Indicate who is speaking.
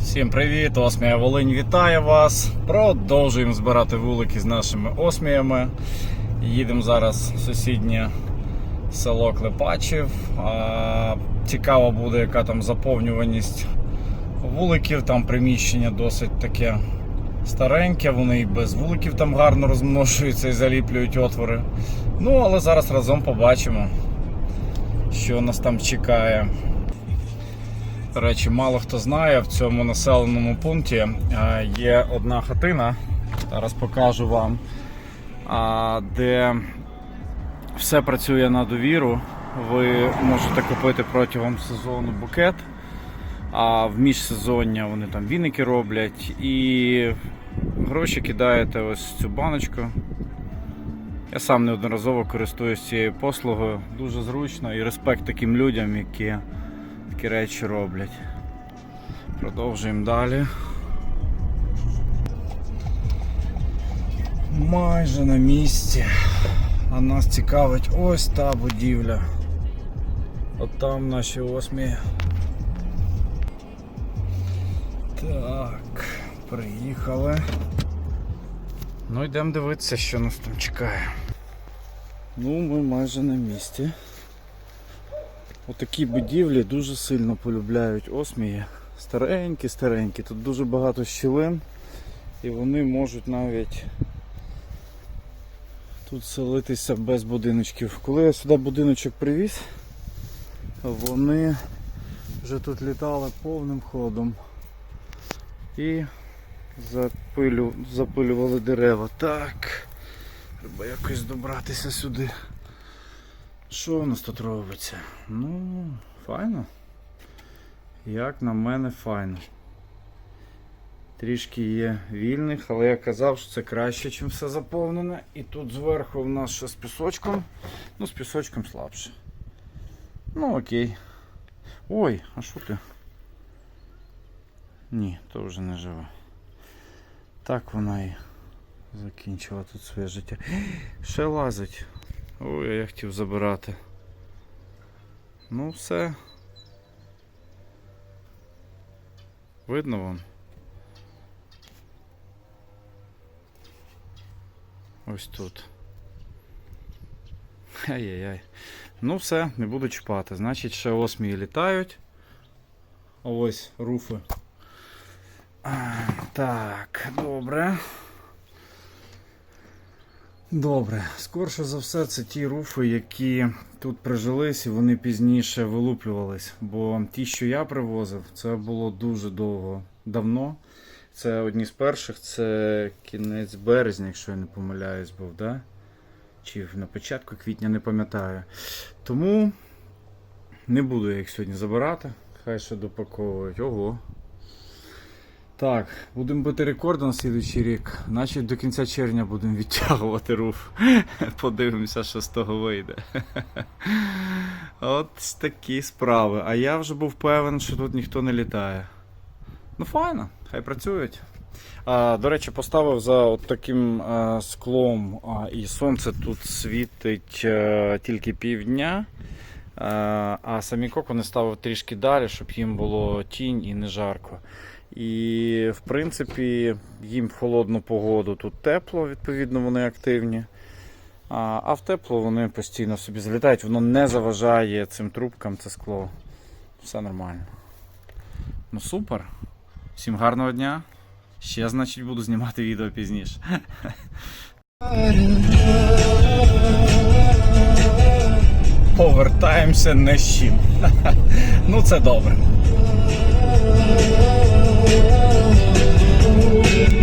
Speaker 1: Всім привіт! Осмія Волинь вітає вас. Продовжуємо збирати вулики з нашими осміями. Їдемо зараз в сусіднє село Клепачів. А, Цікаво буде, яка там заповнюваність вуликів. Там приміщення досить таке стареньке, вони і без вуликів там гарно розмножуються і заліплюють отвори. Ну, але зараз разом побачимо, що нас там чекає. До речі, мало хто знає, в цьому населеному пункті е, є одна хатина. Зараз покажу вам, де все працює на довіру. Ви можете купити протягом сезону букет, а в міжсезоння вони там віники роблять і гроші кидаєте ось в цю баночку. Я сам неодноразово користуюсь цією послугою. Дуже зручно і респект таким людям, які такі речі роблять. Продовжуємо далі. Майже на місці. А нас цікавить ось та будівля. От там наші осмі. Так, приїхали. Ну йдемо дивитися, що нас там чекає. Ну, ми майже на місці. Отакі будівлі дуже сильно полюбляють осмії. Старенькі, старенькі. Тут дуже багато щілин і вони можуть навіть тут селитися без будиночків. Коли я сюди будиночок привіз, вони вже тут літали повним ходом і запилю, запилювали дерева. Так, треба якось добратися сюди. Що у нас тут робиться? Ну, файно. Як на мене, файно. Трішки є вільних, але я казав, що це краще, ніж все заповнене. І тут зверху в нас ще з пісочком. Ну, з пісочком слабше. Ну окей. Ой, а що ти? Ні, то вже не живе. Так вона і закінчила тут своє життя. Ще лазить. Ой, я хотів забирати. Ну все. Видно вам? Ось тут. Ай-яй-яй. Ну все, не буду чіпати. Значить, ще осмії літають. Ось руфи. Так, добре. Добре, скорше за все, це ті руфи, які тут прижились і вони пізніше вилуплювались. Бо ті, що я привозив, це було дуже довго давно. Це одні з перших, це кінець березня, якщо я не помиляюсь, був, да? Чи на початку квітня не пам'ятаю. Тому не буду я їх сьогодні забирати. Хай ще допаковують. Ого. Так, будемо бити рекорд на слідуючий рік. Значить до кінця червня будемо відтягувати руф. Подивимося, що з того вийде. От такі справи. А я вже був певен, що тут ніхто не літає. Ну, файно, хай працюють. А, до речі, поставив за от таким а, склом, а, і сонце тут світить а, тільки півдня. А, а самі кокони ставив трішки далі, щоб їм було тінь і не жарко. І, в принципі, їм в холодну погоду тут тепло, відповідно, вони активні. А, в тепло вони постійно собі залітають, воно не заважає цим трубкам, це скло. Все нормально. Ну супер. Всім гарного дня. Ще, значить, буду знімати відео пізніше. Повертаємося не з чим. Ну, це добре. oh, oh, oh.